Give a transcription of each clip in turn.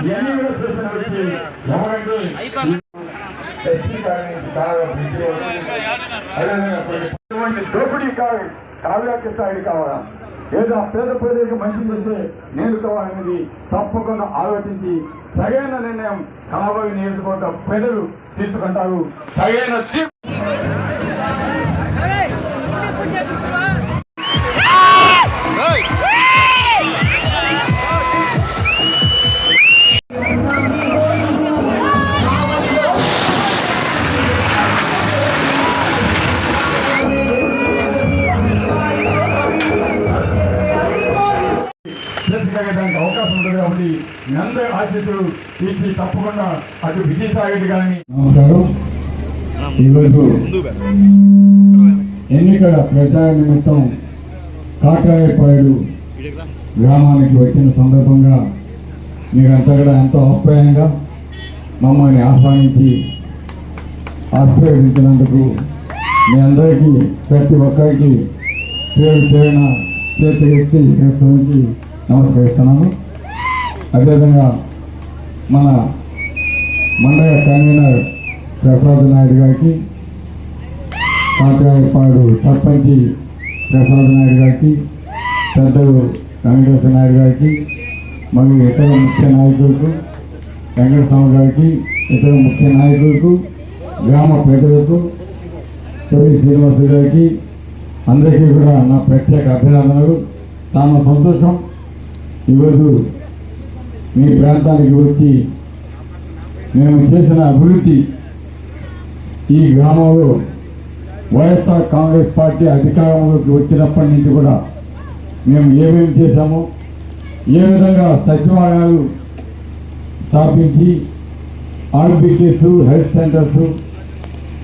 ఇవన్నీ కూడా చేసిన ఎవరంటే. అదేవిధంగా కొన్ని ఇటువంటి దోపిడీ కాదు కావ్యాకి స్థాయి కావాలా? ఏదో ఆ పేద ప్రజలకు మంచి చేస్తే నేను కావాలనేది తప్పకుండా ఆలోచించి సరైన నిర్ణయం కాబోయే నియోజకవర్గ ప్రజలు తీసుకుంటారు. సరైన మీ అందరి తప్పకుండా అటు గారిని నమస్కారం. ఈరోజు ఎన్నికల ప్రచార నిమిత్తం కాకరాయపాడు గ్రామానికి వచ్చిన సందర్భంగా మీరంతా కూడా ఎంతో ఆప్యాయంగా మమ్మల్ని ఆహ్వానించి ఆశీర్వదించినందుకు మీ అందరికీ ప్రతి ఒక్కరికి పేరు పేరున చేతి ఎత్తి నమస్కరిస్తున్నాను. అదేవిధంగా మన మండల కన్వీనర్ ప్రసాద్ నాయుడు గారికి కాకరాయపాడు సర్పంచి ప్రసాద్ నాయుడు గారికి పెద్దలు వెంకటేశ్వర నాయుడు గారికి మరియు ఇతర ముఖ్య నాయకులకు వెంకటస్వామి గారికి ఇతర ముఖ్య నాయకులకు గ్రామ ప్రజలకు తొలి శ్రీనివాస గారికి అందరికీ కూడా నా ప్రత్యేక అభినందనలు. చాలా సంతోషం ఈరోజు మీ ప్రాంతానికి వచ్చి మేము చేసిన అభివృద్ధి ఈ గ్రామంలో వైఎస్ఆర్ కాంగ్రెస్ పార్టీ అధికారంలోకి వచ్చినప్పటి నుంచి కూడా మేము ఏమేమి చేశామో ఏ విధంగా సచివాలయాలు స్థాపించి ఆర్బికేస్ హెల్త్ సెంటర్స్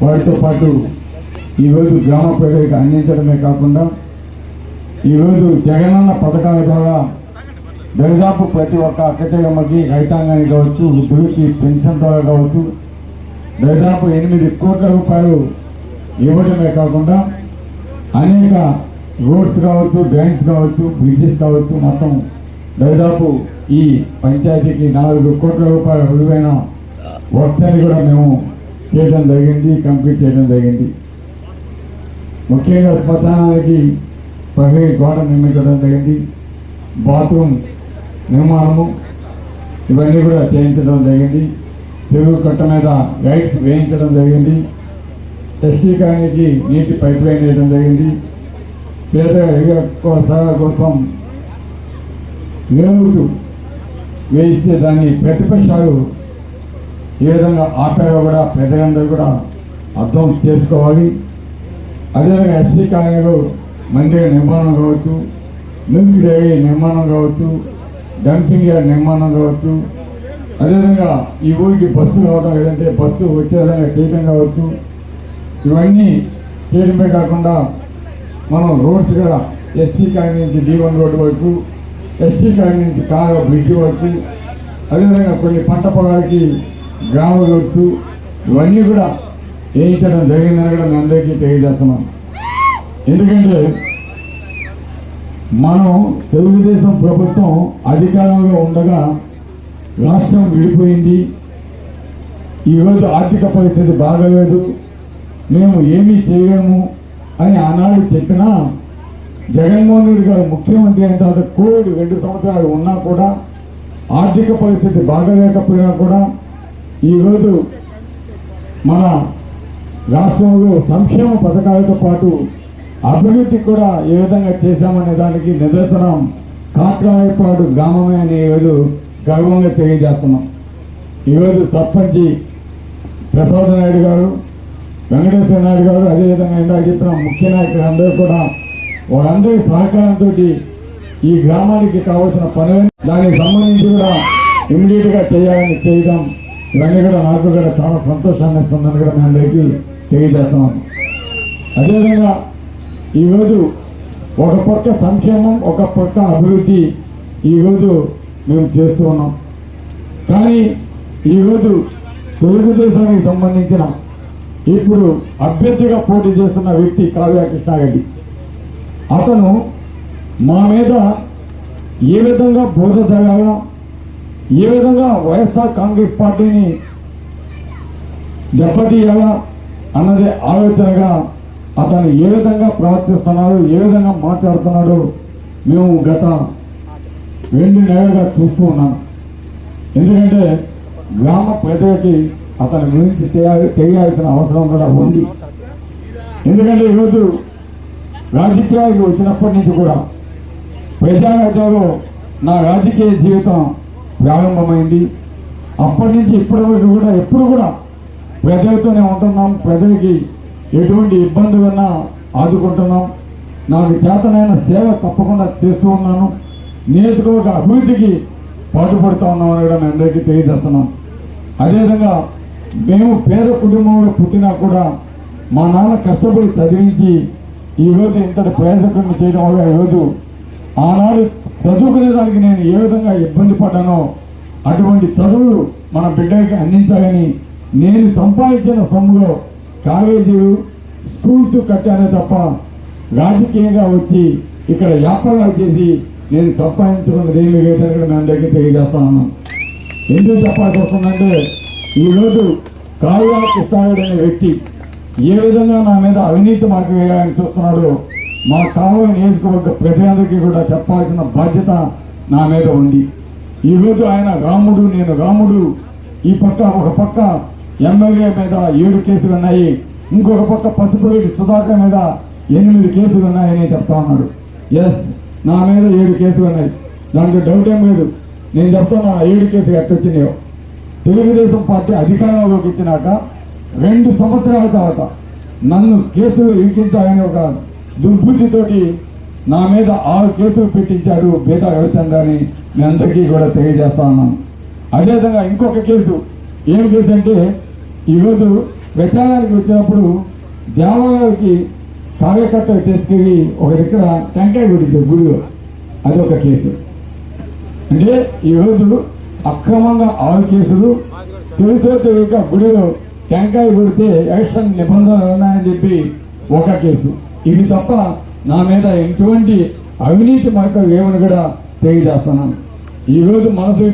వాటితో పాటు ఈరోజు గ్రామ ప్రజలకు అందించడమే కాకుండా ఈరోజు జగనన్న పథకాల ద్వారా దాదాపు ప్రతి ఒక్క అక్కచెల్లమ్మకి రైతాంగానికి కావచ్చు వృద్ధులకి పెన్షన్ ద్వారా కావచ్చు దాదాపు ఎనిమిది కోట్ల రూపాయలు ఇవ్వడమే కాకుండా అనేక రోడ్స్ కావచ్చు డ్రైన్స్ కావచ్చు బ్రిడ్జెస్ కావచ్చు మొత్తం దాదాపు ఈ పంచాయతీకి నాలుగు కోట్ల రూపాయల విలువైన వర్క్స్ కూడా మేము చేయడం జరిగింది కంప్లీట్ చేయడం జరిగింది. ముఖ్యంగా శ్మశానానికి ప్రహరీ గోడ నిర్మించడం జరిగింది. బాత్రూమ్ నిర్మాణము ఇవన్నీ కూడా చేయించడం జరిగింది. చెరువు కట్ట మీద లైట్స్ వేయించడం జరిగింది. ఎస్టీ కాలనీకి నీటి పైప్ లైన్ వేయడం జరిగింది. పేద సహాయ కోసం లేఅవుట్ వేయిస్తే దాన్ని ప్రతిపక్షాలు ఏ విధంగా ఆపాయో కూడా ప్రజలందరూ కూడా అర్థం చేసుకోవాలి. అదేవిధంగా ఎస్సీ కాలనీలో మందిర నిర్మాణం కావచ్చు మిల్క్ డైరీ నిర్మాణం కావచ్చు డంపింగ్ యార్డ్ నిర్మాణం కావచ్చు. అదేవిధంగా ఈ ఊరికి బస్సు రావడం లేదంటే బస్సు వచ్చే విధంగా చేయడం కావచ్చు. ఇవన్నీ చేయడమే కాకుండా మనం రోడ్స్ కూడా ఎస్సీ కాలనీ నుంచి డి వన్ రోడ్డు వరకు ఎస్టీ కాలనీ నుంచి కాగా బ్రిడ్జ్ వరకు అదేవిధంగా కొన్ని పంట పొలాలకి గ్రామ రోడ్స్ ఇవన్నీ కూడా వేయించడం జరిగిందని కూడా మీ అందరికీ తెలియజేస్తున్నాం ఎందుకంటే మనం తెలుగుదేశం ప్రభుత్వం అధికారంలో ఉండగా రాష్ట్రం విడిపోయింది. ఈరోజు ఆర్థిక పరిస్థితి బాగలేదు. మేము ఏమీ చేయలేము అని ఆనాడు చెప్పినా జగన్మోహన్ రెడ్డి గారు ముఖ్యమంత్రి అయిన తర్వాత కోవిడ్ రెండు సంవత్సరాలు ఉన్నా కూడా ఆర్థిక పరిస్థితి బాగలేకపోయినా కూడా ఈరోజు మన రాష్ట్రంలో సంక్షేమ పథకాలతో పాటు అభివృద్ధి కూడా ఏ విధంగా చేశామనే దానికి నిదర్శనం కాట్రాయపాడు గ్రామమే అనే ఈరోజు గర్వంగా తెలియజేస్తున్నాం. ఈరోజు సర్పంచి ప్రసాద్ నాయుడు గారు వెంకటేశ్వర నాయుడు గారు అదేవిధంగా ఇందాక చెప్పిన ముఖ్య నాయకులు అందరూ కూడా వాళ్ళందరి సహకారంతో ఈ గ్రామానికి కావాల్సిన పనులు దానికి సంబంధించి కూడా ఇమ్మీడియట్గా చేయాలని చేయడం ఇవన్నీ కూడా నాకు కూడా చాలా సంతోషాన్ని ఇస్తుందని కూడా మీ అందరికీ తెలియజేస్తున్నాను. అదేవిధంగా ఈరోజు ఒక పక్క సంక్షేమం ఒక పక్క అభివృద్ధి ఈరోజు మేము చేస్తూ ఉన్నాం. కానీ ఈరోజు తెలుగుదేశానికి సంబంధించిన ఇప్పుడు అభ్యర్థిగా పోటీ చేస్తున్న వ్యక్తి కావ్య కృష్ణారెడ్డి. అతను మా మీద ఏ విధంగా బోధ జరగాలా ఏ విధంగా వైఎస్ఆర్ కాంగ్రెస్ పార్టీని దెబ్బతీయాలా అన్నది ఆలోచనగా అతను ఏ విధంగా ప్రవర్తిస్తున్నాడు ఏ విధంగా మాట్లాడుతున్నాడు మేము గత వెండి నేరుగా చూస్తూ ఉన్నాం. ఎందుకంటే గ్రామ ప్రజలకి అతని గురించి తెలియాల్సిన అవసరం కూడా ఉంది. ఎందుకంటే ఈరోజు రాజకీయాలకు వచ్చినప్పటి నుంచి కూడా ప్రజారాజ్యంలో నా రాజకీయ జీవితం ప్రారంభమైంది. అప్పటి నుంచి ఇప్పటి వరకు కూడా ఎప్పుడు కూడా ప్రజలతోనే ఉంటున్నాం ప్రజలకి ఎటువంటి ఇబ్బంది ఉన్నా ఆదుకుంటున్నాం. నాకు చేతనైన సేవ తప్పకుండా చేస్తూ ఉన్నాను. నియోజకవర్గ అభివృద్ధికి పాటుపడుతూ ఉన్నామని కూడా మేము అందరికీ తెలియజేస్తున్నాం. అదేవిధంగా మేము పేద కుటుంబంలో పుట్టినా కూడా మా నాన్న కష్టపడి చదివించి ఈరోజు ఇంతటి ప్రయాసకుడిని చేయడం వల్ల ఈరోజు ఆనాడు చదువుకునే దానికి నేను ఏ విధంగా ఇబ్బంది పడ్డానో అటువంటి చదువులు మన బిడ్డకి అందించాలని నేను సంపాదించిన సొమ్ములో కాలేజీలు స్కూల్స్ కట్టానే తప్ప రాజకీయంగా వచ్చి ఇక్కడ వ్యాపారాలు చేసి నేను సంపాదించుకున్నది ఏమి లేదని కూడా మేము దగ్గర తెలియజేస్తా ఉన్నాం ఎందుకు చెప్పాల్సి వస్తుందంటే ఈరోజు కావ్య కృష్ణాయుడు అనే వ్యక్తి ఏ విధంగా నా మీద అవినీతి మార్గం వేయాలని చూస్తున్నాడో మా కావ్య నియోజకవర్గ ప్రజలందరికీ కూడా చెప్పాల్సిన బాధ్యత నా మీద ఉంది. ఈరోజు ఆయన రాముడు నేను రాముడు ఈ పక్క ఒక పక్క ఎమ్మెల్యే మీద ఏడు కేసులు ఉన్నాయి. ఇంకొక పక్క పసుపురెడ్డి సుధాకర్ మీద ఎనిమిది కేసులు ఉన్నాయని చెప్తా ఉన్నాడు. ఎస్ నా మీద ఏడు కేసులు ఉన్నాయి. దాంట్లో డౌట్ ఏం లేదు. నేను చెప్తాను ఏడు కేసులు ఎట్టొచ్చినాయో తెలుగుదేశం పార్టీ అధికారంలోకి ఇచ్చినాక రెండు సంవత్సరాల తర్వాత నన్ను కేసులు ఇరికించాలని ఒక దుర్బుద్ధితోటి నా మీద ఆరు కేసులు పెట్టించాడు బేటా రవిచంద్ర అని మీ అందరికీ కూడా తెలియజేస్తా ఉన్నాను. అదేవిధంగా ఇంకొక కేసు ఏం కేసు అంటే ఈరోజు ప్రచారానికి వచ్చినప్పుడు దేవాలయాలకి కార్యకర్తలు తీసుకెళ్ళి ఒక దగ్గర టెంకాయ గుడించారు గుడిలో. అదొక కేసు. అంటే ఈరోజు అక్రమంగా ఆరు కేసులు తెలుసో తెలియక గుడిలో టెంకాయ కొడితే ఎలక్షన్ నిబంధనలు ఉన్నాయని చెప్పి ఒక కేసు. ఇది తప్ప నా మీద ఎటువంటి అవినీతి మార్గం ఏమని కూడా తెలియజేస్తున్నాను. ఈరోజు మనసు